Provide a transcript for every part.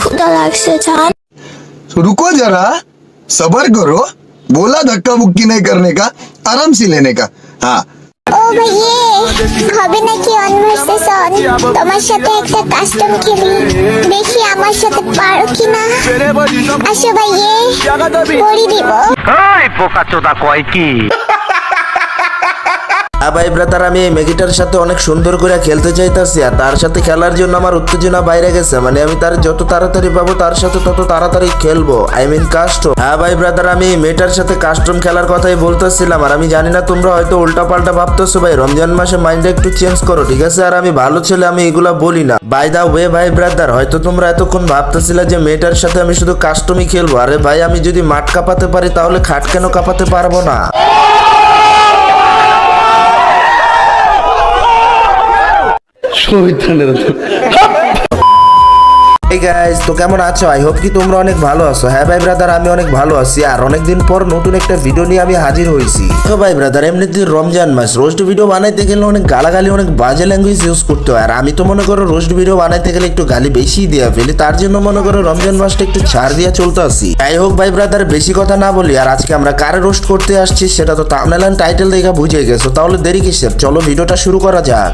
ক্ষুদা লাগছে জান तो रुको जरा सबर करो बोला धक्का मुक्की नहीं करने का आराम से लेने का हाँ ও ভাইয়ে হবে নাকি অনভার্সেশন তোমার সাথে একটা কাস্টম খেলি দেখি আমার সাথে পারো কিনা আসো ভাইয়ে পরি দিব এই পোকা চোদা কয় কি হ্যাঁ ভাই ব্রাদার আমি এই ম্যাগিটার সাথে অনেক সুন্দর করে খেলতে চাইতাছি আর তার সাথে খেলার জন্য আমার উত্তেজনা বাইরে গেছে। মানে আমি তার যত তাড়াতাড়ি পাবো, তার সাথে তত তাড়াতাড়ি খেলব। আই মিন কাস্টম হ্যাঁ ভাই ব্রাদার আমি মেয়েটার সাথে কাস্টম খেলার কথাই বলতেছিলাম। আর আমি জানি না তোমরা হয়তো উল্টা পাল্টা ভাবতেছো, ভাই, রমজান মাসে মাইন্ডটা একটু চেঞ্জ করো, ঠিক আছে? আর আমি ভালো ছেলে, আমি এগুলা বলি না। বাই দা ওয়ে ভাই ব্রাদার হয়তো তোমরা এতক্ষণ ভাবতেছিলে যে মেয়েটার সাথে আমি শুধু কাস্টমই খেলব। আরে ভাই, আমি যদি মাঠ কাঁপাতে পারি, তাহলে খাট কেন কাঁপাতে পারব না? এই গাইস তো কেমন আছো? আই হোপ কি তোমরা অনেক ভালো আছো। হ্যাঁ ভাই ব্রাদার আমি অনেক ভালো আছি। আর অনেকদিন পর নতুন একটা ভিডিও নিয়ে আমি হাজির হয়েছি। তো ভাই ব্রাদার এমনিতে রমজান মাস। রোস্ট ভিডিও বানাইতে গেলে অনেক গালাগালি, অনেক বাজে ল্যাঙ্গুয়েজ ইউজ করতে হয়। আর আমি তো মনে করো রোস্ট ভিডিও বানাইতে গেলে একটু গালি বেশি দেওয়া ফেলি। তার জন্য মনে করো রমজান মাসটা একটু ছাড় দিয়া চলতে আসি যাই হোক ভাই ব্রাদার বেশি কথা না বলি। আর আজকে আমরা কারে রোস্ট করতে আসছি, সেটা তো তামনালান টাইটেল দেখে বুঝে গেছো। তাহলে দেরি কিসের? চলো ভিডিওটা শুরু করা যাক।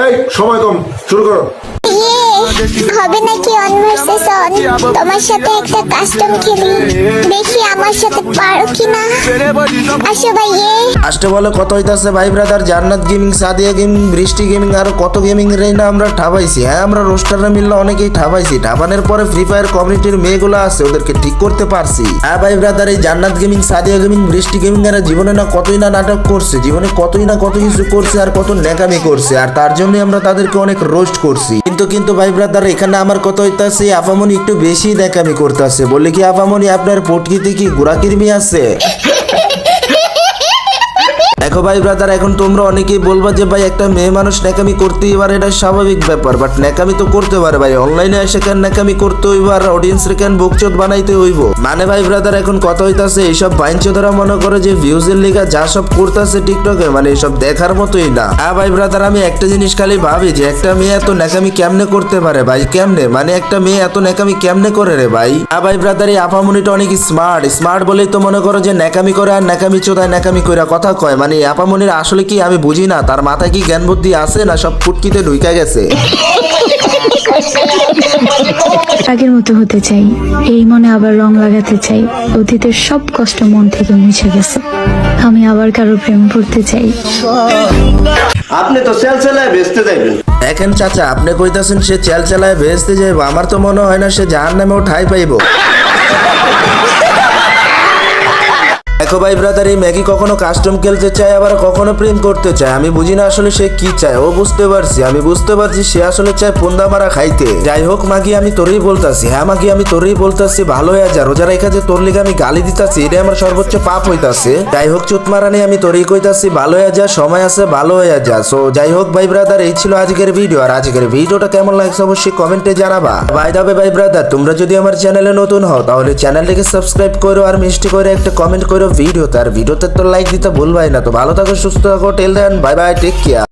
এই সময় কম শুরু করো। হবে নাকি অনভার্সেশন তোমার সাথে একটা কাস্টম খেলি। দেখি আমার সাথে পারো কিনা। আসো ভাইয়ে। আসতে বলে, কত হইতাছে ভাই brother Jannat gaming Sadia gaming Brishti gaming আর কত গেমিং রে না আমরা ঠাবাইছি হ্যাঁ? আমরা রোস্টাররা মিললে অনেকেই ঠাবাইছি। ঠাবানের পরে ফ্রি ফায়ার কমিউনিটির মেয়েগুলো আছে, ওদেরকে ঠিক করতে পারছি। হ্যাঁ ভাই ব্রাদার এই Jannat gaming Sadia gaming Brishti gaming এরা জীবনে না কতই না নাটক করছে, জীবনে কতই না কত কিছু করছে আর কত নেকামি করছে। আর তার জন্যই আমরা তাদেরকে অনেক রোস্ট করছি। কিন্তু কিন্তু ভাই ব্রাদার, এখানে আমার কত হইতাছে? আফামনি একটু বেশি দেখামি করতেছে। বলে কি, আফামনি, আপনার পটকিতে কি গুড়া কিরমি আছে? দেখো ভাই ব্রাদার এখন তোমরা অনেকেই বলবা যে ভাই, একটা মেয়ে মানুষ ন্যাকামি করতেই পারে, এটা স্বাভাবিক ব্যাপার বাট ন্যাকামি তো করতে পারে ভাই। অনলাইনে এসে কেন ন্যাকামি করতে হইব আর অডিয়েন্স রে কেন বুকচোদ বানাইতে হইব? মানে ভাই ব্রাদার এখন কথা হইতাছে, এইসব বাইনচোদরা মনে করে যে ভিউজের লিগা যা সব করতেছে টিকটকে মানে এসব দেখার মতোই না। হ্যাঁ ভাই ব্রাদার আমি একটা জিনিস খালি ভাবি যে একটা মেয়ে এত ন্যাকামি কেমনে করতে পারে ভাই? কেমনে? মানে একটা মেয়ে এত ন্যাকামি কেমনে করে রে ভাই? হ্যাঁ ভাই ব্রাদার এই আপামনিটা অনেক স্মার্ট স্মার্ট বলেই তো মনে করো যে ন্যাকামি করে আর ন্যাকামি চোদায় ন্যাকামি কইরা কথা কয় মানে এই আপামনির আসলে কি আমি বুঝি না? তার মাথায় কি জ্ঞান বুদ্ধি আছে না সব ফুটকিতে ঢুইকা গেছে? আগের মতো হতে চাই এই মনে আবার রং লাগাতে চাই অতীতের সব কষ্ট মন থেকে মুছে গেছে। আমি আবার কারও প্রেম পড়তে চাই। আপনি তো সেল সেলায় বেচতে যাইবেন। দেখেন চাচা আপনি কইতাছেন সে চেল চেলায় ভেস্তে যাইব আমার তো মনে হয় না সে যার নামেও ঠাই পাইব। দেখো ভাই ব্রাদার এই ম্যাগি কখনো কাস্টম খেলতে চায়, আবার কখনো প্রেম করতে চায়। আমি বুঝি না আসলে সে কি চায়, ও বুঝতে পারছি। আমি বুঝতে পারছি সে আসলে চায় পুন্দা মারা খাইতে। যাই হোক, মাগি, আমি তোরই বলতাছি। হ্যাঁ মাগি, আমি তোরই বলতাছি, ভালো হয়ে যা। রোজা রেখা যে তোর লিগে আমি গালি দিতাছি এটা আমার সর্বোচ্চ পাপ হইতাছে। যাই হোক চুত মারানি আমি তোরই কইতাছি, ভালো হয়ে যা, সময় আছে, ভালো হয়ে যা। সো যাই হোক, ভাই ব্রাদার এই ছিল আজকের ভিডিও আর আজকের ভিডিওটা কেমন লাগছে অবশ্যই কমেন্টে জানাবা। বাই দাবে ভাই ব্রাদার তোমরা যদি আমার চ্যানেলে নতুন হও, তাহলে চ্যানেলটিকে সাবস্ক্রাইব করো আর মিষ্টি করে একটা কমেন্ট করো ভিডিওতে তার ভিডিওতে তো লাইক দিতে ভুলবাই না। তো ভালো থাকো, সুস্থ থাকো tell then bye bye take care